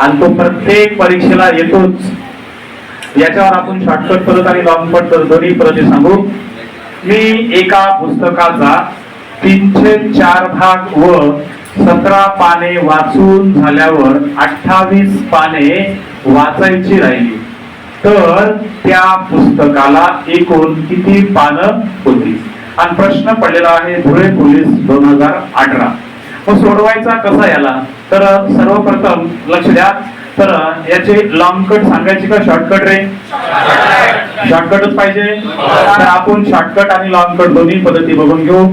आणि तो प्रत्येक परीक्षेला येतोच. याच्यावर आपण शॉर्टकट करत आणि लॉन्गपट करत दोन्ही पद्धती सांगू. मी एका पुस्तकाचा तीनशे चार भाग व सतरा पाने वाचून झाल्यावर अठ्ठावीस पाने वाचायची राहिली. तर त्या पुस्तकाला एकूण किती पानं होती? आणि प्रश्न पडलेला आहे धुळे पोलीस दोन हजार अठरा. मग सोडवायचा कसा याला? तर सर्वप्रथम लक्ष द्या. तर याचे लॉंग कट सांगायचे का शॉर्टकट रे? शॉर्टकटच पाहिजे. तर आपण शॉर्टकट आणि लॉंग कट दोन्ही पद्धती बघून घेऊ.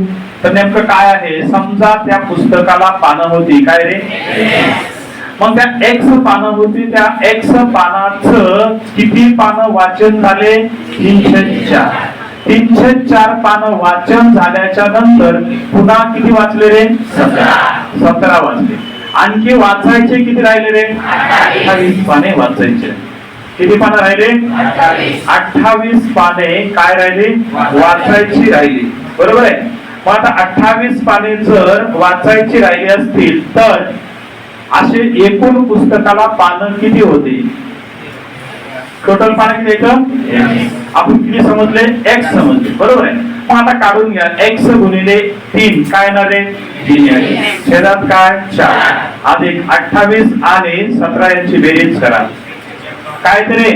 तर नेमकं काय आहे? समजा त्या पुस्तकाला पानं होती. काय रे? मग त्या एक्स पानं होती. त्या एक्स पानाच किती पानं वाचन झाले? तीनशे चार तीनशे चार पानं वाचन झाल्याच्यानंतर पुन्हा किती वाचले रे? सतरा. वाचले. आणखी वाचायचे किती राहिले रे? अठ्ठावीस. पाने वाचायचे. किती पानं राहिले? अठ्ठावीस. पाने काय राहिली? वाचायची राहिली. बरोबर आहे? मग आता अठ्ठावीस पाने जर वाचायची राहिली असतील तर असे एकूण पुस्तकाला पानं किती होते? टोटल पानं किती येतं आपण किती समजले? एक्स समजले. बरोबर आहे. मग आता काढून घ्या. एक्स गुणिले तीन. काय येणार आहे? तीन आहे छेदात काय? चार. अधिक अठ्ठावीस आणि सतरा यांची बेरीज करा. काय तरी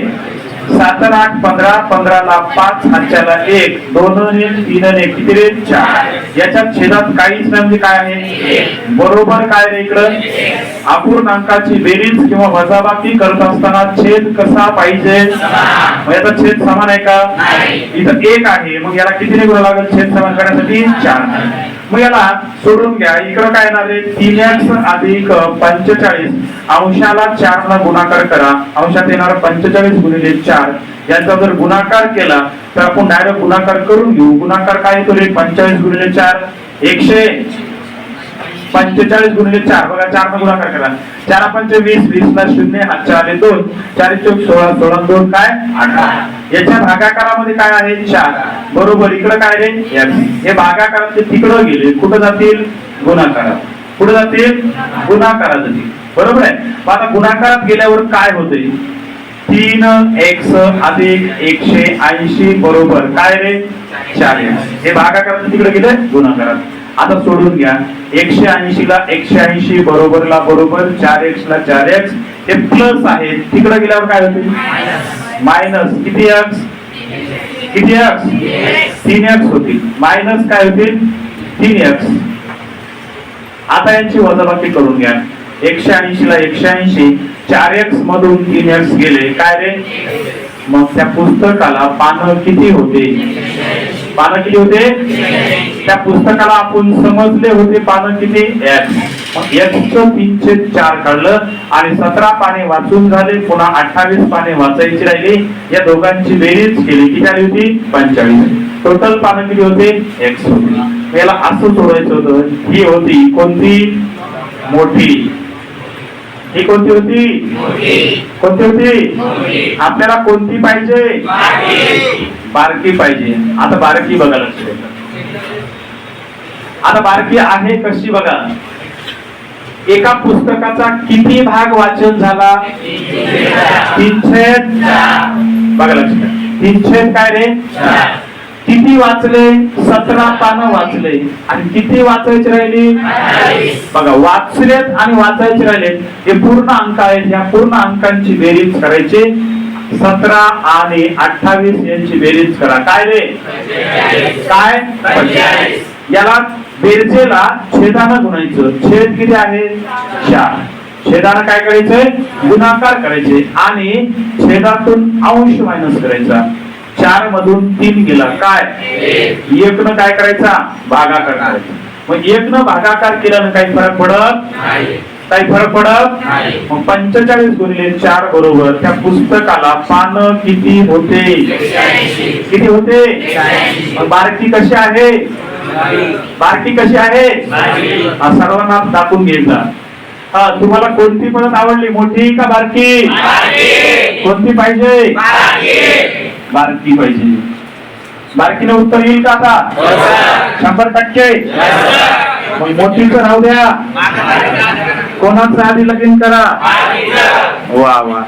सात आठ पंधरा पंधरा ला पाच हातच्याला एक दोन एक तीन एक किती रे? चार. याच्यात छेदात काहीच म्हणजे काय आहे? बरोबर काय रे इकडं? अपूर्णांकाची बेरीज किंवा वजाबाकी करत असताना छेद कसा पाहिजे? याचा छेद समान आहे का? इथं एक आहे. मग याला किती गुण लागेल? छेद समान करण्यासाठी चार. मग याला सोडून घ्या. इकडं काय येणार आहे? तीन एक्स अधिक पंचेचाळीस. अंशाला चार ला गुणाकार करा. अंशात येणार पंचेचाळीस गुणिले चार. याचा जर गुणाकार केला तर आपण डायरेक्ट गुणाकार करून घेऊ. गुणाकार काय येतो रे पंचेचाळीस गुणिले चार. एकशे पंचेचाळीस गुणिले चार. बघा चार न गुणाकार करा चार पंच वीस वीस ला शून्य हातच्या आले दोन. चार चौक सोळा सोळा दोन काय? अठरा. याच्या भागाकारामध्ये काय आहे? चार. बरोबर इकडं काय रे. हे भागाकारात तिकडं गेले. कुठं जातील? गुणाकारात. कुठं जातील? गुणाकारात जातील बरोबर आहे? मग आता गुणाकारात गेल्यावर काय होते तीन एक्स अधिक एकशे ऐंशी बरोबर काय रे? चार एक्स हे भागाकारात तिकडे गेले गुणाकारात. आता सोडून घ्या. एकशे ऐंशी ला एकशे ऐंशी बरोबरला बरोबर चार एक्स ला चार एक्स हे प्लस आहे तिकडे गेल्यावर काय होते? मायनस किती एक्स किती एक्स तीन एक्स होतील मायनस काय होतील तीन एक्स आता यांची वजाबाकी करून घ्या. एकशे ऐंशी ला एकशे ऐंशी. चार एक्स मधून तीन एक्स गेले. काय रे? मग त्या पुस्तकाला पानं किती होते? पानं किती होते? त्या पुस्तकाला आपण समजले होते पानं किती तीनशे चार काढलं आणि सतरा पाने वाचून झाले पुन्हा अठ्ठावीस पाने वाचायची राहिली. या दोघांची बेरीज केली. किती आली होती? पंचाळीस टोटल पानं किती होते एक्स याला असं सोडायचं होतं. ही होती कोणती? मोठी. ही कोणती होती? कोणती होती? आपल्याला कोणती पाहिजे? बारकी. पाहिजे. आता बारकी बघा लक्ष. आता बारकी आहे कशी बघा. एका पुस्तकाचा किती भाग वाचन झाला? तीनशे बघा लक्ष. तीनशे काय रे? किती वाचले? सतरा पानं वाचले. आणि किती वाचायचे राहिले? बघा वाचलेत आणि वाचायचे राहिले. हे पूर्ण अंक आहेत. या पूर्ण अंकांची बेरीज करायची. सतरा आणि अठ्ठावीस यांची बेरीज करा. काय रे? काय? याला बेरजेला छेदानं गुणायचं. छेद किती आहे? चार. छेदानं काय करायचंय? गुणाकार करायचे. आणि छेदातून अंश मायनस करायचा. चार मधून तीन गेला. काय? एक न काय करायचा? भागाकार करायचा मग एक न भागाकार केल्यानं काही फरक पडत? काही फरक पडत? मग पंचेचाळीस गुणिले चार बरोबर त्या पुस्तकाला पानं किती होते? किती होते? बारकी कशी आहे? बारकी कशी आहे? हा, सर्वांना दाखवून घ्यायचा. हा तुम्हाला कोणती पद्धत आवडली मोठी का बारकी? कोणती पाहिजे? बारकी पाहिजे. बारकीने उत्तर येईल का आता? शंभर टक्के. मग मोठीच राहू द्या. कोणाचं आधी लगीन करा. वा वा.